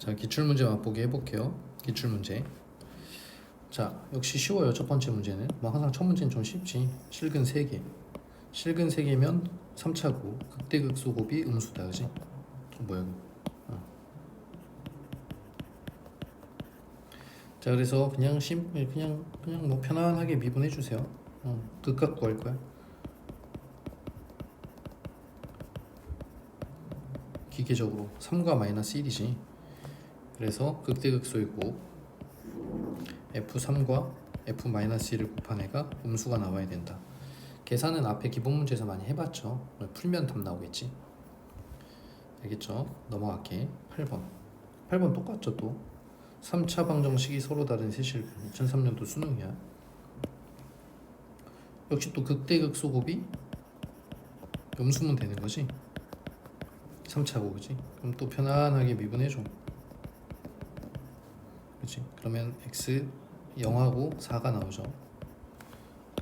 자 기출문제 맛보기 해볼게요. 기출문제. 자 역시 쉬워요 첫 번째 문제는. 뭐 항상 첫 문제는 좀 쉽지. 실근 3개. 실근 3개면 3차고 극대극소 곱이 음수다 그지? 어, 뭐야 이거? 어. 자 그래서 그냥 심 그냥 그냥 뭐 편안하게 미분해 주세요. 어, 극각 구할 거야. 기계적으로 3과 마이너스 1이지 그래서 극대극소의 곱 F3과 F-1을 곱한 애가 음수가 나와야 된다. 계산은 앞에 기본 문제에서 많이 해봤죠. 풀면 답 나오겠지? 알겠죠? 넘어갈게. 8번. 8번 똑같죠 또? 3차 방정식이 서로 다른 세 실분 2003년도 수능이야. 역시 또 극대극소 곱이 음수면 되는 거지? 3차 고 그지? 그럼 또 편안하게 미분해줘 그치? 그러면 x 0하고 4가 나오죠.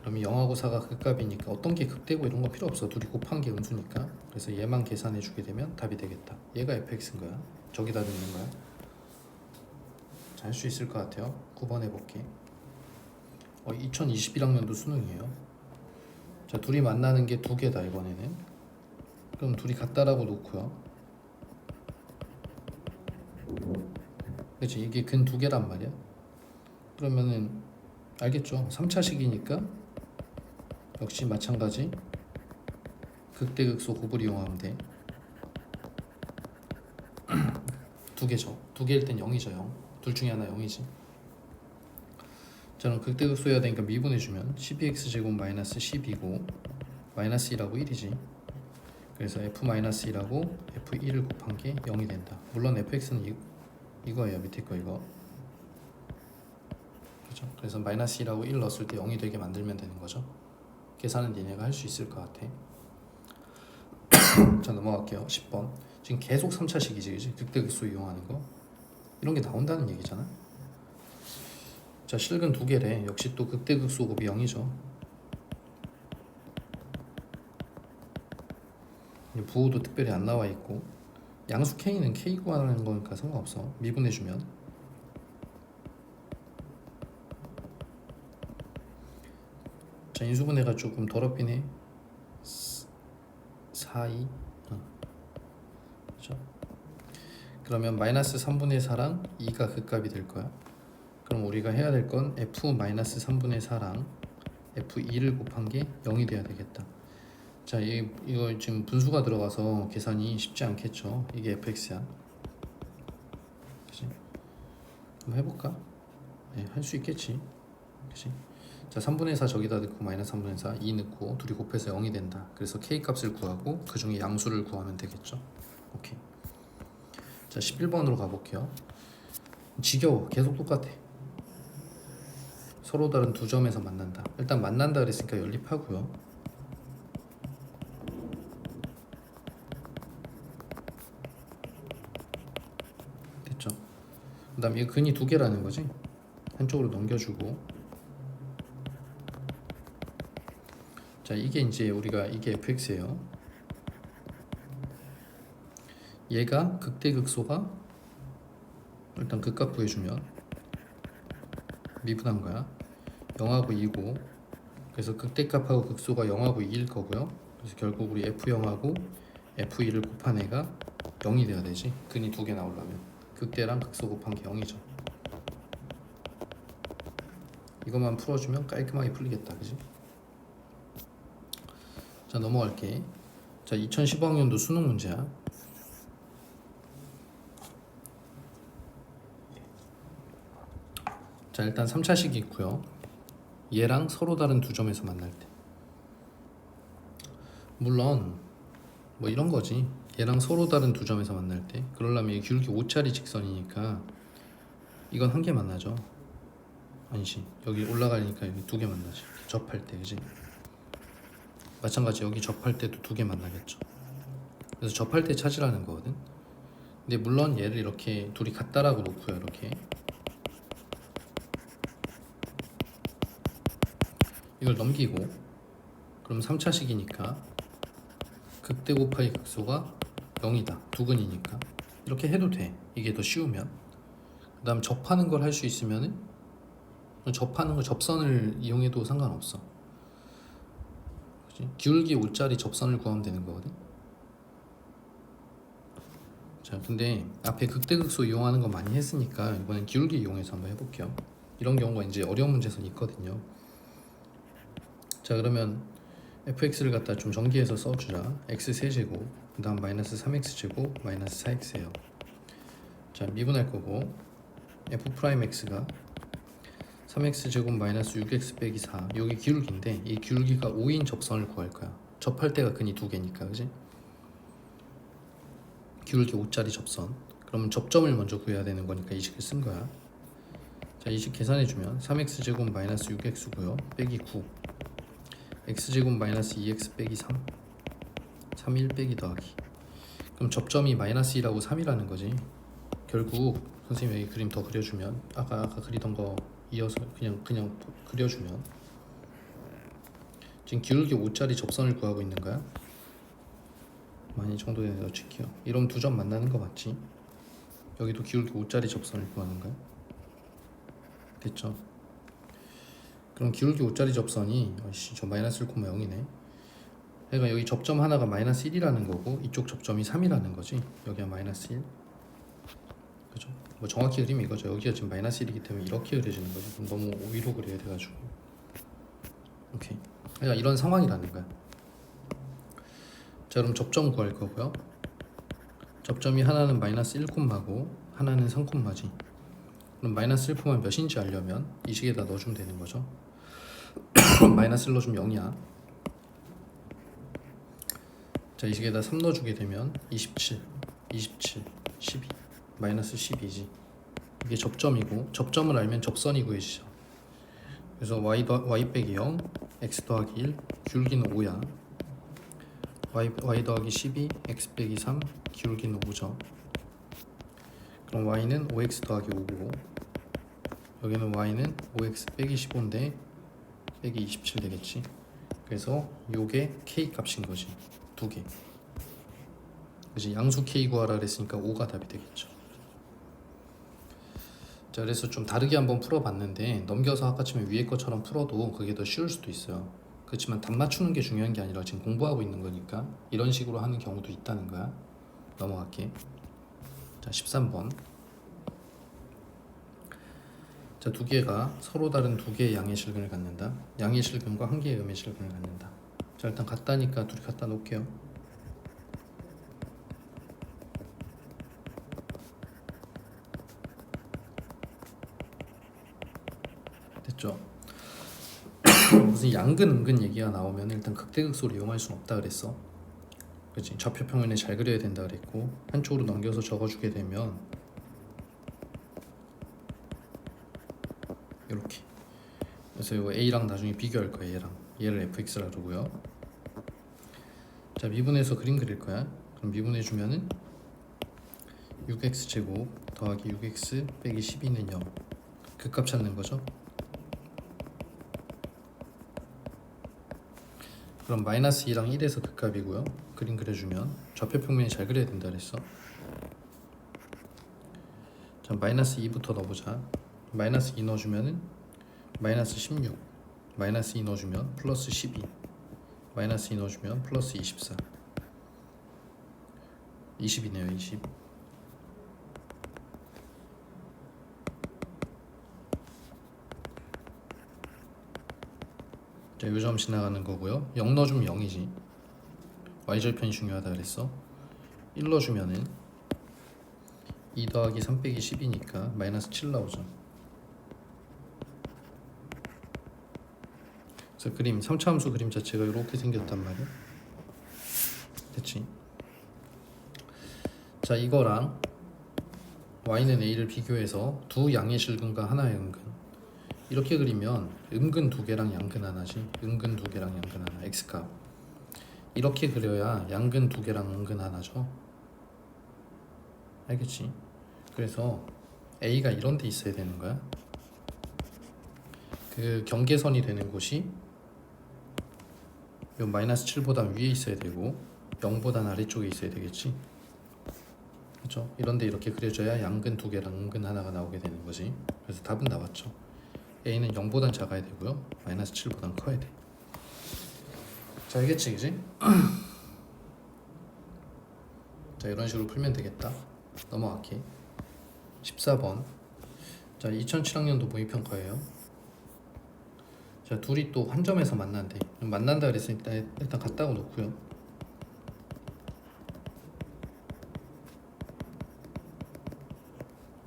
그러면 0하고 4가 극값이니까 어떤 게 극대고 이런 거 필요 없어. 둘이 곱한 게 음수니까. 그래서 얘만 계산해 주게 되면 답이 되겠다. 얘가 fx인 거야. 저기다 넣는 거야. 자할수 있을 것 같아요. 9번 해볼게. 어, 2021학년도 수능이에요. 자 둘이 만나는 게 두 개다 이번에는. 그럼 둘이 같다라고 놓고요 그치 이게 근 두 개란 말이야. 그러면은 알겠죠? 3차식이니까 역시 마찬가지. 극대극소 곱을 이용하면 돼 두 개죠. 두 개일 땐 0이죠 0둘 중에 하나 0이지. 저는 극대극소여야 되니까 미분해주면 12x 제곱 마이너스 10이고 마이너스 1하고 1이지. 그래서 f-1하고 f1을 곱한 게 0이 된다. 물론 fx는 이, 이거예요 밑에 거 이거. 그죠? 그래서 마이너스 1하고 1 넣었을 때 0이 되게 만들면 되는 거죠. 계산은 니네가 할 수 있을 것 같아. 자 넘어갈게요. 10번. 지금 계속 3차식이지 그지? 극대극소 이용하는 거. 이런 게 나온다는 얘기잖아. 자 실근 두 개래. 역시 또 극대극소 곱이 0이죠. 부호도 특별히 안 나와 있고 양수 k는 k 구하는 거니까 상관없어. 미분해주면. 자 인수분해가 조금 더럽긴 해. 4, 2 어. 그죠? 그러면 마이너스 3분의 4랑 2가 극값이 될 거야. 그럼 우리가 해야 될 건 f 마이너스 3분의 4랑 f2를 곱한 게 0이 돼야 되겠다 자, 이, 이거 지금 분수가 들어가서 계산이 쉽지 않겠죠. 이게 fx야. 그치? 한번 해볼까? 네, 할수 있겠지. 그치? 자, 3분의 4 저기다 넣고 마이너스 3분의 4, 2 넣고 둘이 곱해서 0이 된다. 그래서 k 값을 구하고 그 중에 양수를 구하면 되겠죠. 오케이. 자, 11번으로 가볼게요. 지겨워. 계속 똑같아. 서로 다른 두 점에서 만난다. 일단 만난다 그랬으니까 연립하고요. 됐죠? 그 다음에 이 근이 두 개라는 거지? 한쪽으로 넘겨주고. 자 이게 이제 우리가 이게 fx예요. 얘가 극대극소가 일단 극값 구해주면 미분한 거야. 0하고 2고. 그래서 극대값하고 극소가 0하고 2일 거고요. 그래서 결국 우리 f0하고 f2를 곱한 애가 0이 돼야 되지. 근이 두 개 나오려면 극대랑 극소 곱한 게 0이죠. 이것만 풀어주면 깔끔하게 풀리겠다, 그지? 자 넘어갈게. 자 2015학년도 수능 문제야. 자 일단 3차식이 있고요. 얘랑 서로 다른 두 점에서 만날 때. 물론 뭐 이런 거지. 얘랑 서로 다른 두 점에서 만날 때 그러려면 이 귤기 5짜리 직선이니까 이건 한 개 만나죠. 아니지 여기 올라가니까 여기 두 개 만나지. 접할 때 그지? 마찬가지. 여기 접할 때도 두 개 만나겠죠. 그래서 접할 때 찾으라는 거거든. 근데 물론 얘를 이렇게 둘이 같다라고 놓고요 이렇게. 이걸 넘기고. 그럼 3차식이니까 극대 곱하기 극소가 0이다. 두 근이니까 이렇게 해도 돼. 이게 더 쉬우면. 그 다음 접하는 걸 할 수 있으면은 접하는 거 접선을 이용해도 상관없어. 그지? 기울기 5짜리 접선을 구하면 되는 거거든. 자, 근데 앞에 극대극소 이용하는 거 많이 했으니까 이번엔 기울기 이용해서 한번 해볼게요. 이런 경우가 이제 어려운 문제선 있거든요. 자, 그러면 fx를 갖다 좀 전기해서 써주자. x 세제곱, 그 다음 마이너스 3x 제곱, 마이너스 4x예요. 자, 미분할 거고 f 프라임 x가 3x 제곱 마이너스 6x 빼기 4 여기 기울기인데 이 기울기가 5인 접선을 구할 거야. 접할 때가 근이 두 개니까 그지? 기울기 5짜리 접선. 그러면 접점을 먼저 구해야 되는 거니까 이 식을 쓴 거야. 자 이식 계산해 주면 3x 제곱 마이너스 6x고요. 빼기 9 x 제곱 마이너스 2x 빼기 3 3 1 빼기 더하기 그럼 접점이 마이너스 1하고 3이라는 거지 결국 선생님 여기 그림 더 그려주면 아까 아까 그리던 거 이어서 그냥 그냥 그려주면 지금 기울기 5짜리 접선을 구하고 있는 거야. 많이 정도 되는 거 칠게요. 이러면 두점 만나는 거 맞지? 여기도 기울기 5짜리 접선을 구하는 거야. 됐죠? 그럼 기울기 5짜리 접선이 아씨 저 마이너스 1,0이네. 그러니까 여기 접점 하나가 마이너스 1이라는 거고 이쪽 접점이 3이라는 거지. 여기가 마이너스 1. 그죠? 뭐 정확히 그리면 이거죠. 여기가 지금 마이너스 1이기 때문에 이렇게 그려지는 거죠. 너무 위로 그려야 돼가지고. 오케이. 그러니까 이런 상황이라는 거야. 자 그럼 접점 구할 거고요. 접점이 하나는 마이너스 1콤마고 하나는 3콤마지. 그럼 마이너스 1콤마 몇인지 알려면 이 식에다 넣어주면 되는 거죠. 마이너스 1 넣어주면 0이야. 자, 이 식에다 3 넣어주게 되면 27, 27, 12, 마이너스 12지. 이게 접점이고 접점을 알면 접선이 구해지죠. 그래서 y 더 y 빼기 0, x 더하기 1, 기울기는 5야. y y 더하기 12, x 빼기 3, 기울기는 5죠. 그럼 y는 5x 더하기 5고 여기는 y는 5x 빼기 15인데 빼기 27 되겠지. 그래서 요게 k 값인 거지. 두 개. 그지 양수 k 구하라 그랬으니까 5가 답이 되겠죠. 자 그래서 좀 다르게 한번 풀어봤는데 넘겨서 아까 처럼 위에 것처럼 풀어도 그게 더 쉬울 수도 있어요. 그렇지만 답 맞추는 게 중요한 게 아니라 지금 공부하고 있는 거니까 이런 식으로 하는 경우도 있다는 거야. 넘어갈게. 자 13번. 자 두 개가 서로 다른 두 개의 양의 실근을 갖는다. 양의 실근과 한 개의 음의 실근을 갖는다. 자 일단 같다니까 둘이 갖다 놓을게요. 됐죠? 무슨 양근 음근 얘기가 나오면 일단 극대극소를 이용할 수는 없다 그랬어. 그치 좌표평면에 잘 그려야 된다 그랬고 한쪽으로 넘겨서 적어주게 되면 이렇게 그래서 이거 A랑 나중에 비교할 거야 얘랑 얘를 fx라 그러고요 자 미분해서 그림 그릴 거야. 그럼 미분해 주면은 6x 제곱 더하기 6x 빼기 12는 0 극값 찾는 거죠? 그럼 마이너스 2랑 1에서 극값이고요. 그림 그려주면 좌표 평면이 잘 그려야 된다 그랬어. 자 마이너스 2부터 넣어보자. 마이너스 2 넣어주면은 마이너스 16 마이너스 2 넣어주면 플러스 12 마이너스 2 넣어주면 플러스 24 20이네요 20 자, 요점 지나가는 거고요. 0 넣어주면 0이지. y절편이 중요하다 그랬어. 1 넣어주면은 2 더하기 3 빼기 10이니까 마이너스 7 나오죠. 그래서 그림 3차 함수 그림 자체가 이렇게 생겼단 말이야. 됐지? 자 이거랑 y는 a를 비교해서 두 양의 실근과 하나의 음근 이렇게 그리면 음근 두 개랑 양근 하나지 음근 두 개랑 양근 하나 x값 이렇게 그려야 양근 두 개랑 음근 하나죠 알겠지? 그래서 a가 이런 데 있어야 되는 거야 그 경계선이 되는 곳이 요 마이너스 7보다 위에 있어야 되고 0보다 아래쪽에 있어야 되겠지 그렇죠? 이런데 이렇게 그려져야 양근 두 개랑 음근 하나가 나오게 되는 거지. 그래서 답은 나왔죠. a는 0보단 작아야 되고요. 마이너스 7보단 커야 돼. 자, 알겠지, 그지? 자, 이런 식으로 풀면 되겠다. 넘어갈게. 14번. 자, 2007학년도 모의평가예요. 자, 둘이 또한 점에서 만난대. 만난다 그랬으니까 일단, 갔다고 놓고요.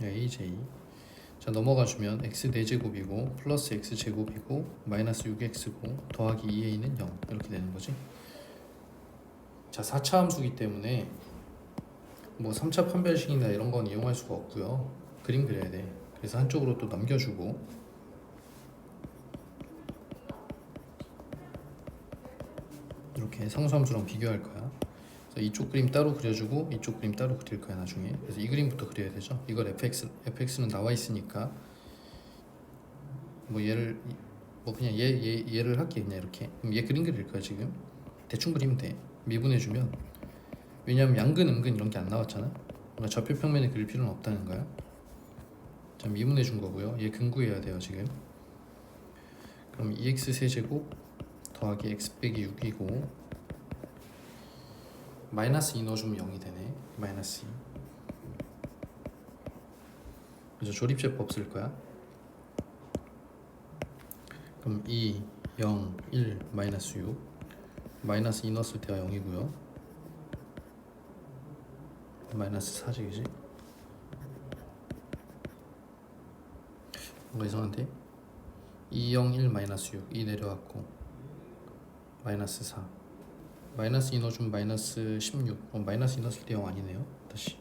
AJ. 자, 넘어가 주면 x 4제곱이고 플러스 x 제곱이고 마이너스 6x고 더하기 2a는 0 이렇게 되는 거지. 자, 4차 함수기 때문에 뭐 3차 판별식이나 이런 건 이용할 수가 없고요. 그림 그려야 돼. 그래서 한쪽으로 또 넘겨주고 이렇게 상수함수랑 비교할 거야. 그래서 이쪽 그림 따로 그려주고 이쪽 그림 따로 그릴 거야 나중에. 그래서 이 그림부터 그려야 되죠. 이걸 fx fx는 나와 있으니까 뭐 얘를 뭐 그냥 얘, 얘 얘를 할게 그냥 이렇게. 그럼 얘 그림 그릴 거야 지금. 대충 그리면 돼. 미분해 주면 왜냐면 양근 음근 이런 게 안 나왔잖아. 그러니까 좌표 평면에 그릴 필요는 없다는 거야. 자 미분해 준 거고요. 얘 근구해야 돼요 지금. 그럼 2x 세제곱 더하기 x 빼기 6이고 마이너스 2 넣어주면 0이 되네. 마이너스 2. 그래서 조립제법 쓸 거야. 그럼 2, 0, 1, 마이너스 6 마이너스 2 넣었을 때가 0이고요. 마이너스 4제이지 뭔가 이상한데? 2, 0, 1, 마이너스 6 2 내려왔고 마이너스 4 마이너스 2 넣어주면 마이너스 16 어, 마이너스 2 넣었을 때0 아니네요 다시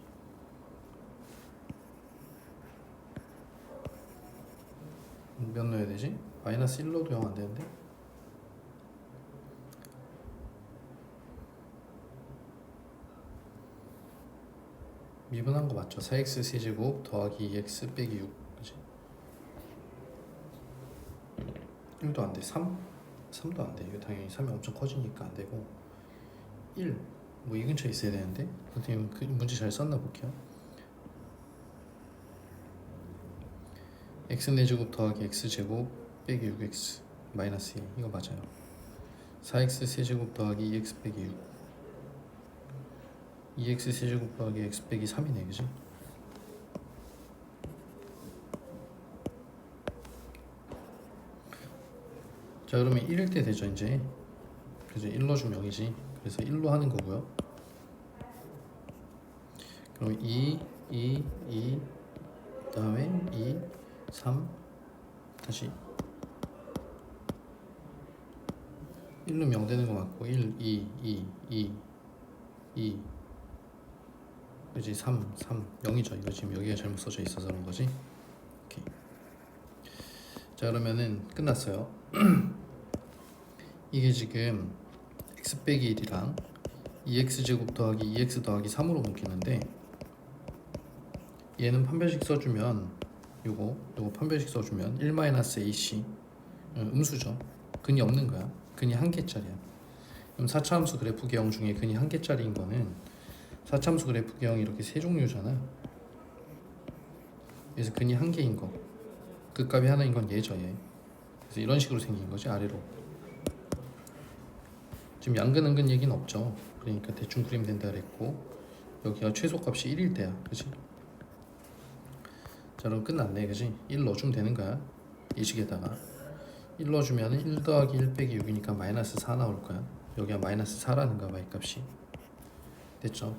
몇 넣어야 되지? 마이너스 1 넣어도 0 안 되는데? 미분한 거 맞죠? 4x 세제곱 더하기 2x 빼기 6 그지? 1도 안 돼. 3? 3도 안 돼. 이거 당연히 3이 엄청 커지니까 안 되고 1. 뭐 이 근처에 있어야 되는데 선생님 그 문제 잘 썼나 볼게요. x 4제곱 더하기 x 제곱 빼기 6x 마이너스 2 이거 맞아요. 4x 세제곱 더하기 2x 빼기 6 2x 세제곱 더하기 x 빼기 3이네 그지? 자 그러면 1일 때 되죠 이제 그래서 1 넣어주면 0이지 그래서 1로 하는 거고요. 그럼 2, 2, 2 그다음에 2, 3 다시. 1로 0 되는 거 맞고 1, 2, 2, 2, 2 그지? 3, 3, 0이죠 이거 지금 여기가 잘못 써져 있어서 그런 거지? 오케이. 자 그러면은 끝났어요. 이게 지금 x 빼기 1이랑 2x 제곱 더하기 2x 더하기 3으로 묶이는데 얘는 판별식 써주면 요거 요거 판별식 써주면 1 ac 음, 음수죠. 근이 없는 거야. 근이 한 개짜리야. 그럼 4차 함수 그래프 개형 중에 근이 한 개짜리인 거는 4차 함수 그래프 개형이 이렇게 세 종류잖아. 그래서 근이 한 개인 거. 그 값이 하나인 건 얘죠 얘. 그래서 이런 식으로 생긴 거지 아래로 지금 양근 은근 얘기는 없죠. 그러니까 대충 그리면 된다 그랬고 여기가 최소값이 1일 때야, 그지? 자 그럼 끝났네, 그지? 1 넣어주면 되는 거야. 이 식에다가 1 넣어주면 1 더하기 1 빼기 6이니까 마이너스 4 나올 거야. 여기가 마이너스 4라는 거야, y 값이. 됐죠?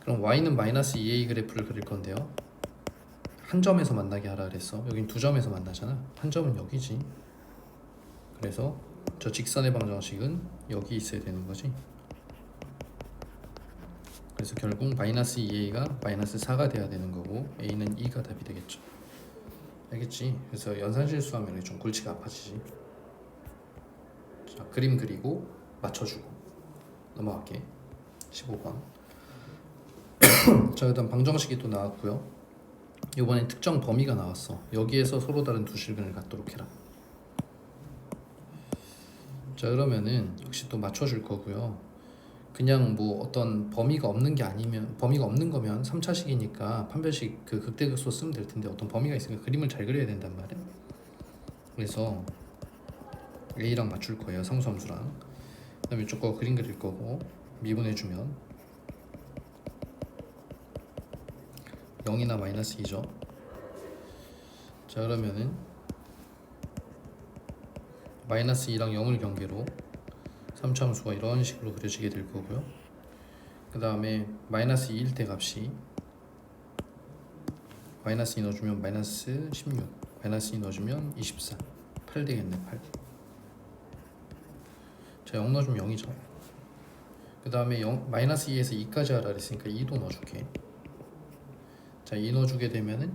그럼 y는 마이너스 2a 그래프를 그릴 건데요. 한 점에서 만나게 하라 그랬어. 여긴 두 점에서 만나잖아. 한 점은 여기지. 그래서 저 직선의 방정식은 여기 있어야 되는 거지. 그래서 결국 마이너스 2a가 마이너스 4가 돼야 되는 거고 a는 2가 답이 되겠죠. 알겠지? 그래서 연산 실수하면 좀 골치가 아파지지. 자, 그림 그리고 맞춰주고 넘어갈게. 15번. 자, 그다음 방정식이 또 나왔고요. 이번엔 특정 범위가 나왔어. 여기에서 서로 다른 두 실근을 갖도록 해라. 자 그러면은 역시 또 맞춰줄 거고요. 그냥 뭐 어떤 범위가 없는 게 아니면 범위가 없는 거면 3차식이니까 판별식 그 극대극소 쓰면 될 텐데 어떤 범위가 있으니까 그림을 잘 그려야 된단 말이야. 그래서 A랑 맞출 거예요 상수함수랑. 그 다음에 이쪽 거 그림 그릴 거고 미분해 주면 0이나 마이너스 2죠. 자 그러면은 마이너스 2랑 0을 경계로 3차함수가 이런 식으로 그려지게 될 거고요. 그 다음에 마이너스 2일 때 값이 마이너스 2 넣어주면 마이너스 16 마이너스 2 넣어주면 24 8 되겠네 8 자, 0 넣어주면 0이죠. 그 다음에 0, 마이너스 2에서 2까지 하라 그랬으니까 2도 넣어줄게. 자, 2 넣어주게 되면은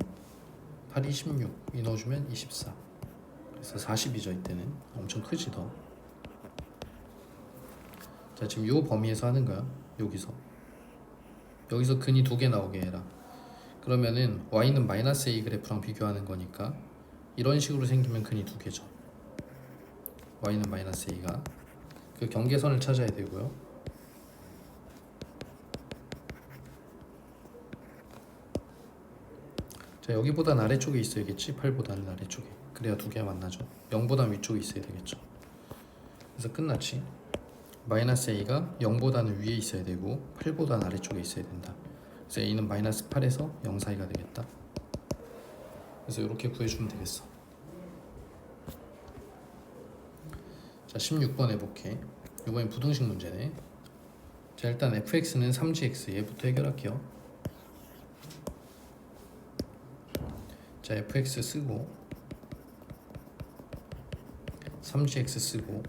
8이 16, 2 넣어주면 24. 그래서 40이죠, 이때는. 엄청 크지, 더. 자, 지금 요 범위에서 하는 거야. 여기서. 여기서 근이 두 개 나오게 해라. 그러면은 y는 마이너스 a 그래프랑 비교하는 거니까 이런 식으로 생기면 근이 두 개죠. y는 마이너스 a가 그 경계선을 찾아야 되고요. 자 여기보단 아래쪽에 있어야겠지 8보다는 아래쪽에 그래야 두 개가 만나죠. 0보다 위쪽에 있어야 되겠죠. 그래서 끝났지. 마이너스 a가 0보다는 위에 있어야 되고 8보다는 아래쪽에 있어야 된다. 그래서 a는 마이너스 8에서 0 사이가 되겠다. 그래서 이렇게 구해주면 되겠어. 자 16번 해볼게 이번엔 부등식 문제네. 자 일단 fx는 3gx 얘부터 해결할게요. 자 fx 쓰고 3gx 쓰고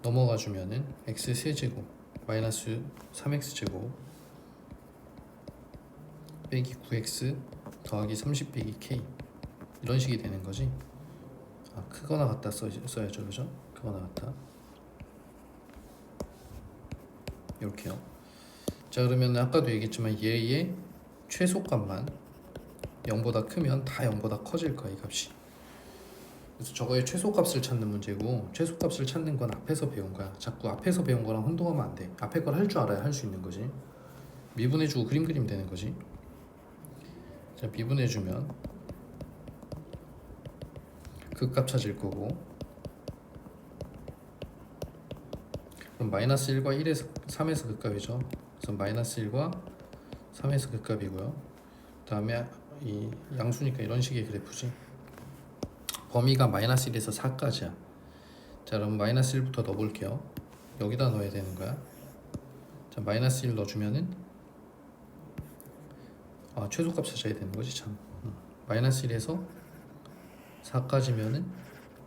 넘어가 주면은 x 세제곱 마이너스 3x 제곱 빼기 9x 더하기 30 빼기 k 이런 식이 되는 거지. 아 크거나 같다 써, 써야죠, 그죠? 크거나 같다. 이렇게요. 자 그러면 아까도 얘기했지만 얘의 최소값만 0보다 크면 다 0보다 커질 거야 이 값이. 그래서 저거의 최소값을 찾는 문제고 최소값을 찾는 건 앞에서 배운 거야. 자꾸 앞에서 배운 거랑 혼동하면 안 돼. 앞에 걸 할 줄 알아야 할 수 있는 거지. 미분해주고 그림 그리면 되는 거지. 자 미분해주면 극값 찾을 거고 그럼 마이너스 1과 1에서 3에서 극값이죠. 그래서 마이너스 1과 3에서 극값이고요. 다음에 이 양수니까 이런 식의 그래프지. 범위가 마이너스 1에서 4까지야. 자 그럼 마이너스 1부터 넣어볼게요. 여기다 넣어야 되는 거야. 자 마이너스 1 넣어주면은 아 최소값 찾아야 되는 거지 참. 음. 마이너스 1에서 4까지면은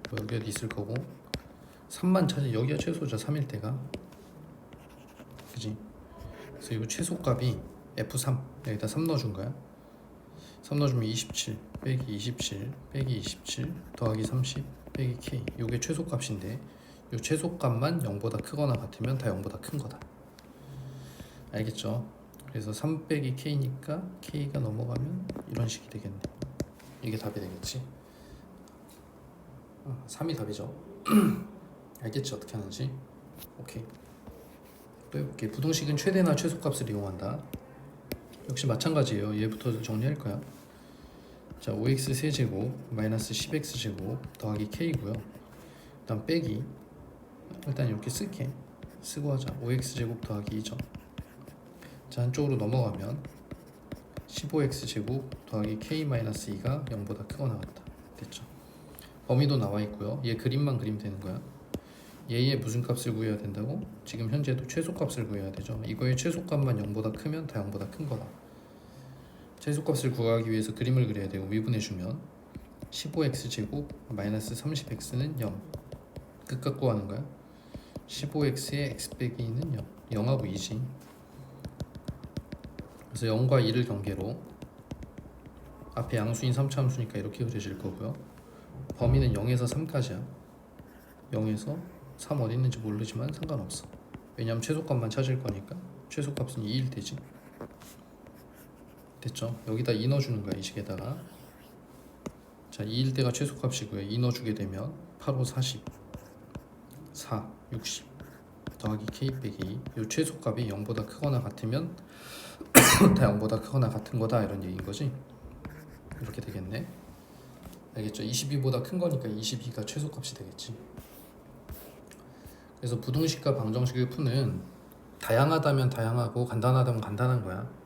뭐 여기 어디 있을 거고 3만 찾아 여기가 최소죠 3일 때가 그지 그래서 이거 최소값이 F3 여기다 3 넣어준 거야 3 넣어주면 27 빼기 27 빼기 27 더하기 30 빼기 K 요게 최소값인데 요 최소값만 0보다 크거나 같으면 다 0보다 큰 거다 알겠죠 그래서 3 빼기 K니까 K가 넘어가면 이런 식이 되겠네 이게 답이 되겠지 3이 답이죠. 알겠지 어떻게 하는지. 오케이. 또 해볼게. 부등식은 최대나 최소값을 이용한다. 역시 마찬가지예요. 얘부터 정리할 거야. 자, 5x 세제곱 마이너스 10x 제곱 더하기 k고요. 일단 빼기. 일단 이렇게 쓸게. 쓰고 하자. 5x 제곱 더하기 2죠. 자, 한쪽으로 넘어가면 15x 제곱 더하기 k 마이너스 2가 0보다 크거나 같다. 됐죠? 범위도 나와 있고요. 얘 그림만 그리면 되는 거야. 얘의 무슨 값을 구해야 된다고? 지금 현재도 최소값을 구해야 되죠. 이거의 최소값만 0보다 크면 다 0보다 큰 거다. 최소값을 구하기 위해서 그림을 그려야 되고 미분해 주면 15x 제곱 마이너스 30x는 0. 끝값 구하는 거야. 15x의 x 빼기 2는 0. 0하고 2지. 그래서 0과 2를 경계로 앞에 양수인 3차 함수니까 이렇게 그려질 거고요. 범위는 0에서 3까지야. 0에서 3 어디 있는지 모르지만 상관없어. 왜냐면 최소값만 찾을 거니까 최소값은 2일 되지. 됐죠? 여기다 2 넣어주는 거야 이 식에다가. 자 2일 때가 최소값이고요. 2 넣어주게 되면 8, 5, 40. 4, 60 더하기 k 빼기 이 최소값이 0보다 크거나 같으면 다 0보다 크거나 같은 거다 이런 얘기인 거지 이렇게 되겠네 알겠죠? 22보다 큰 거니까 22가 최소값이 되겠지 그래서 부등식과 방정식을 푸는 다양하다면 다양하고 간단하다면 간단한 거야